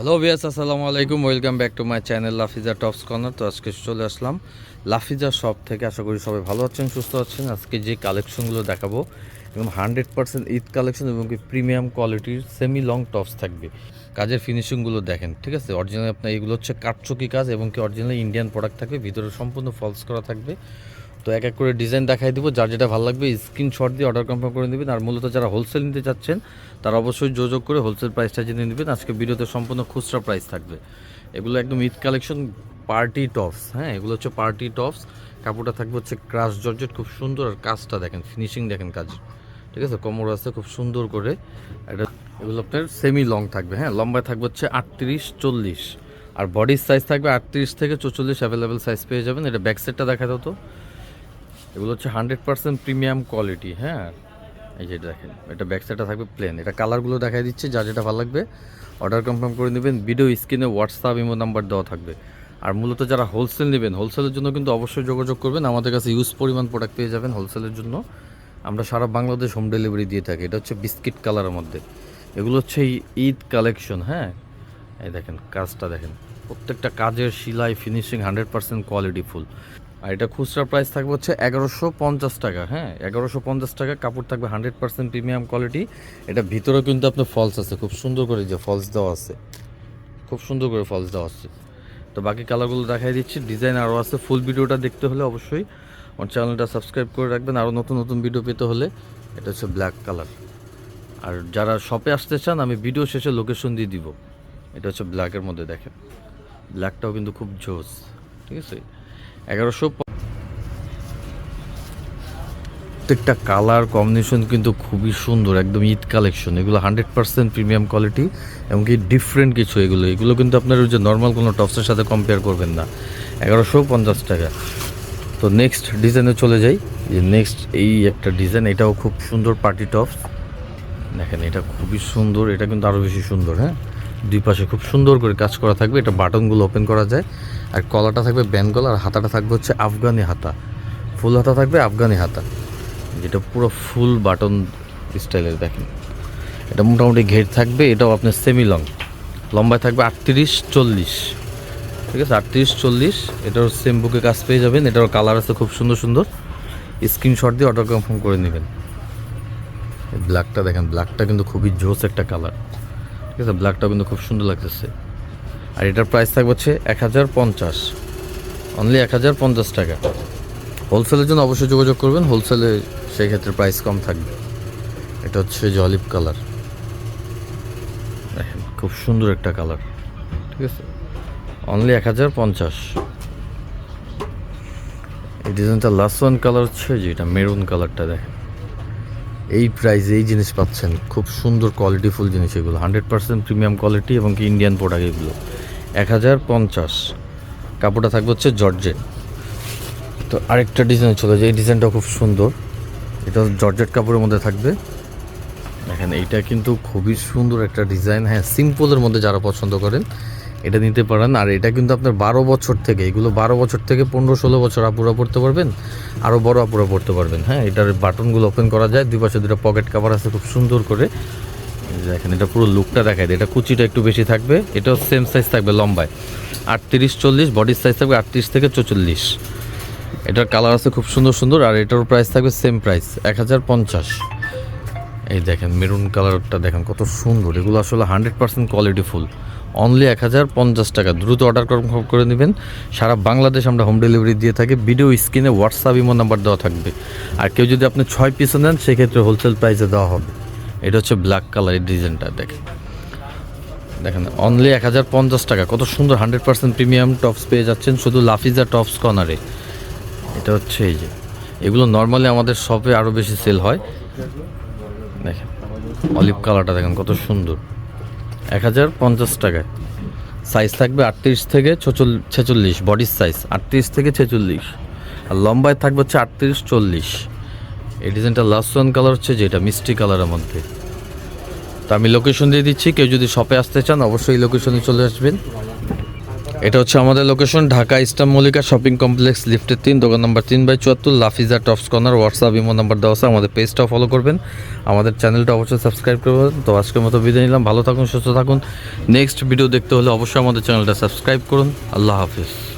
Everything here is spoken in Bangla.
হ্যালো বিয়াস আসসালামু আলাইকুম। Welcome back to my channel Lafiza tops corner তো আজকে চলে আসলাম লাফিজা শপ থেকে। আশা করি সবাই ভালো আছেন, সুস্থ আছেন। আজকে যে কালেকশনগুলো দেখাবো, এবং হান্ড্রেড পার্সেন্ট ঈদ কালেকশন এবং কি প্রিমিয়াম কোয়ালিটির সেমি লং টপস থাকবে। কাজের ফিনিশিংগুলো দেখেন, ঠিক আছে? অরিজিনাল আপনার এগুলো হচ্ছে কাঠচকি কাজ এবং কি অরিজিনাল ইন্ডিয়ান প্রোডাক্ট থাকবে। ভিতরে সম্পূর্ণ ফলস করা থাকবে। তো এক এক করে ডিজাইন দেখাই দিব। যার যেটা ভালো লাগবে স্ক্রিনশট দিয়ে অর্ডার কনফার্ম করে নেবেন। আর মূলত যারা হোলসেল নিতে চাচ্ছেন, তারা অবশ্যই যোগাযোগ করে হোলসেল প্রাইসটা জেনে নেবেন। আজকে ভিডিওতে সম্পূর্ণ খুচরা প্রাইস থাকবে। এগুলো একদম ঈদ কালেকশন পার্টি টপস হ্যাঁ? এগুলো হচ্ছে পার্টি টপস কাপড়টা থাকবে হচ্ছে ক্রাশ জর্জেট, খুব সুন্দর। আর কাজটা দেখেন ফিনিশিং দেখেন কাজ। ঠিক আছে? কোমর আছে খুব সুন্দর করে। এটা এগুলো আপনার সেমি লং থাকবে হ্যাঁ? লম্বায় থাকবে হচ্ছে আটত্রিশ, চল্লিশ। আর বডির সাইজ থাকবে আটত্রিশ থেকে চৌচল্লিশ অ্যাভেলেবেল সাইজ পেয়ে যাবেন। এটা ব্যাক সেটটা দেখা তো। এগুলো হচ্ছে হান্ড্রেড পার্সেন্ট প্রিমিয়াম কোয়ালিটি হ্যাঁ? এই যে দেখেন, এটা ব্যাক সাইডটা থাকবে প্লেন এটা কালারগুলো দেখাই দিচ্ছে যা যেটা ভালো লাগবে অর্ডার কনফার্ম করে নেবেন। ভিডিও স্ক্রিনে হোয়াটসঅ্যাপ ইমো নাম্বার দেওয়া থাকবে। আর মূলত যারা হোলসেল নেবেন হোলসেলের জন্য কিন্তু অবশ্যই যোগাযোগ করবেন। আমাদের কাছে ইউজ পরিমাণ প্রোডাক্ট পেয়ে যাবেন হোলসেলের জন্য। আমরা সারা বাংলাদেশ হোম ডেলিভারি দিয়ে থাকি। এটা হচ্ছে বিস্কিট কালারের মধ্যে। এগুলো হচ্ছে ঈদ কালেকশন হ্যাঁ? এই দেখেন, কাজটা দেখেন। প্রত্যেকটা কাজের সিলাই finishing hundred percent quality full আর এটা খুচরা প্রাইস থাকবে হচ্ছে এগারোশো পঞ্চাশ টাকা হ্যাঁ? এগারোশো পঞ্চাশ টাকা, কাপড় থাকবে হান্ড্রেড পার্সেন্ট প্রিমিয়াম কোয়ালিটি এটা ভিতরেও কিন্তু আপনার ফলস আছে, খুব সুন্দর করে যে ফলস দেওয়া আছে। খুব সুন্দর করে ফলস দেওয়া আছে। তো বাকি কালারগুলো দেখাই দিচ্ছি ডিজাইন আরও আছে। ফুল ভিডিওটা দেখতে হলে অবশ্যই আমার চ্যানেলটা সাবস্ক্রাইব করে রাখবেন। আরও নতুন নতুন ভিডিও পেতে হলে এটা হচ্ছে ব্ল্যাক কালার আর যারা শপে আসতে চান, আমি ভিডিও শেষে লোকেশন দিয়ে দিব। এটা হচ্ছে ব্ল্যাকের মধ্যে দেখেন। ব্ল্যাকটাও কিন্তু খুব জোস, ঠিক আছে? এগারোশো প্রত্যেকটা কালার কম্বিনেশন কিন্তু খুবই সুন্দর, একদম ঈদ কালেকশন এগুলো হান্ড্রেড পার্সেন্ট প্রিমিয়াম কোয়ালিটি এবং কি ডিফারেন্ট কিছু এগুলো। এগুলো কিন্তু আপনার ওই যে নর্মাল কোনো টপসের সাথে কম্পেয়ার করবেন না। এগারোশো পঞ্চাশ টাকা। তো নেক্সট ডিজাইনে চলে যাই। যে নেক্সট এই একটা ডিজাইন এটাও খুব সুন্দর পার্টি টপস দেখেন, এটা খুবই সুন্দর, এটা কিন্তু আরও বেশি সুন্দর হ্যাঁ? দুই পাশে খুব সুন্দর করে কাজ করা থাকবে। এটা বাটনগুলো ওপেন করা যায়। আর কলাটা থাকবে ব্যান্ড গলা আর হাতাটা থাকবে হচ্ছে আফগানি হাতা। ফুল হাতা থাকবে আফগানি হাতা। যেটা পুরো ফুল বাটন স্টাইলের, দেখেন। এটা মোটামুটি ঘের থাকবে, এটাও আপনার সেমি লং লম্বায় থাকবে আটত্রিশ, চল্লিশ। ঠিক আছে? আটত্রিশ, চল্লিশ। এটার সেম বুকে কাজ পেয়ে যাবেন। এটার কালার আছে খুব সুন্দর সুন্দর। স্ক্রিনশট দিয়ে অর্ডার কনফার্ম করে নেবেন। ব্ল্যাকটা দেখেন ব্ল্যাকটা কিন্তু খুবই জোস একটা কালার ঠিক আছে ব্ল্যাকটাও কিন্তু খুব সুন্দর লাগতেছে। আর এটার প্রাইস থাকবে হচ্ছে এক হাজার পঞ্চাশ। অনলি এক হাজার পঞ্চাশ টাকা। হোলসেলের জন্য অবশ্যই যোগাযোগ করবেন হোলসেলে সেই ক্ষেত্রে প্রাইস কম থাকবে। এটা হচ্ছে অলিভ কালার দেখেন, খুব সুন্দর একটা কালার ঠিক আছে? অনলি এক হাজার পঞ্চাশ। এই ডিজাইনটা লাস্ট ওয়ান কালার হচ্ছে যেটা মেরুন কালারটা দেখেন। এই প্রাইসে এই জিনিস পাচ্ছেন। খুব সুন্দর কোয়ালিটিফুল জিনিস এগুলো। হান্ড্রেড পার্সেন্ট প্রিমিয়াম কোয়ালিটি এবং কি ইন্ডিয়ান প্রোডাক্ট এগুলো। এক হাজার পঞ্চাশ। কাপড়টা থাকবে হচ্ছে জর্জেট। তো আরেকটা ডিজাইন চলে যায়। এই ডিজাইনটা খুব সুন্দর। এটা জর্জেট কাপড়ের মধ্যে থাকবে। দেখেন, এইটা কিন্তু খুবই সুন্দর একটা ডিজাইন হ্যাঁ সিম্পলের মধ্যে যারা পছন্দ করেন এটা নিতে পারেন। আর এটা কিন্তু আপনার বারো বছর থেকে, এগুলো বারো বছর থেকে পনেরো ষোলো বছর আপুরা পড়তে পারবেন আরও বড় আপুরা পড়তে পারবেন। হ্যাঁ এটার বাটনগুলো ওপেন করা যায়, দুই পাশে দুটো পকেট কাভার আছে খুব সুন্দর করে। দেখেন, এটা পুরো লুকটা দেখায় দেয়। এটা কুচিটা একটু বেশি থাকবে, এটাও সেম সাইজ থাকবে লম্বায়। আটত্রিশ, চল্লিশ বডির সাইজ থাকবে আটত্রিশ থেকে চৌচল্লিশ। এটার কালার আছে খুব সুন্দর সুন্দর, আর এটার প্রাইস থাকবে সেম প্রাইস এক হাজার পঞ্চাশ। এই দেখেন মেরুন কালারটা দেখেন, কত সুন্দর। এগুলো আসলে hundred percent quality full only এক হাজার পঞ্চাশ টাকা। দ্রুত অর্ডার করে নেবেন। সারা বাংলাদেশ আমরা হোম ডেলিভারি দিয়ে থাকি। ভিডিও স্ক্রিনে হোয়াটসঅ্যাপ ইমো নাম্বার দেওয়া থাকবে। আর কেউ যদি আপনি ছয় পিসও নেন, সেক্ষেত্রে হোলসেল প্রাইসে দেওয়া হবে। এটা হচ্ছে ব্ল্যাক কালার এই ডিজাইনটা দেখেন। দেখেন অনলি এক হাজার পঞ্চাশ টাকা। কত সুন্দর হান্ড্রেড পার্সেন্ট প্রিমিয়াম টপস পেয়ে যাচ্ছেন। শুধু লাফিজা টপস কর্নারে এটা হচ্ছে এই যে। এগুলো নর্মালি আমাদের শপে আরও বেশি সেল হয়। দেখেন, অলিভ কালারটা দেখেন, কত সুন্দর। এক হাজার পঞ্চাশ টাকায়। সাইজ থাকবে আটত্রিশ থেকে ছেচল্লিশ বডির সাইজ আটত্রিশ থেকে ছেচল্লিশ। আর লম্বায় থাকবে হচ্ছে আটত্রিশ, চল্লিশ। এই ডিজাইনটা লাস্ট ওয়ান কালার হচ্ছে যেটা, মিষ্টি কালারের মধ্যে। তো আমি লোকেশন দিয়ে দিচ্ছি, কেউ যদি শপে আসতে চান, অবশ্যই লোকেশনে চলে আসবেন। এটা হচ্ছে আমাদের location Dhaka ইস্টাম Mallika shopping complex লিফটের তিন, দোকান নম্বর তিন বাই চুয়াত্তর, Lafiza tops corner WhatsApp imo number দেওয়া আছে, আমাদের পেজটা ফলো করবেন। আমাদের চ্যানেলটা অবশ্যই সাবস্ক্রাইব করবেন তো আজকের মতো বিদায় নিলাম, ভালো থাকুন, সুস্থ থাকুন। নেক্সট ভিডিও দেখতে হলে অবশ্যই আমাদের চ্যানেলটা সাবস্ক্রাইব করুন। আল্লাহ হাফিজ।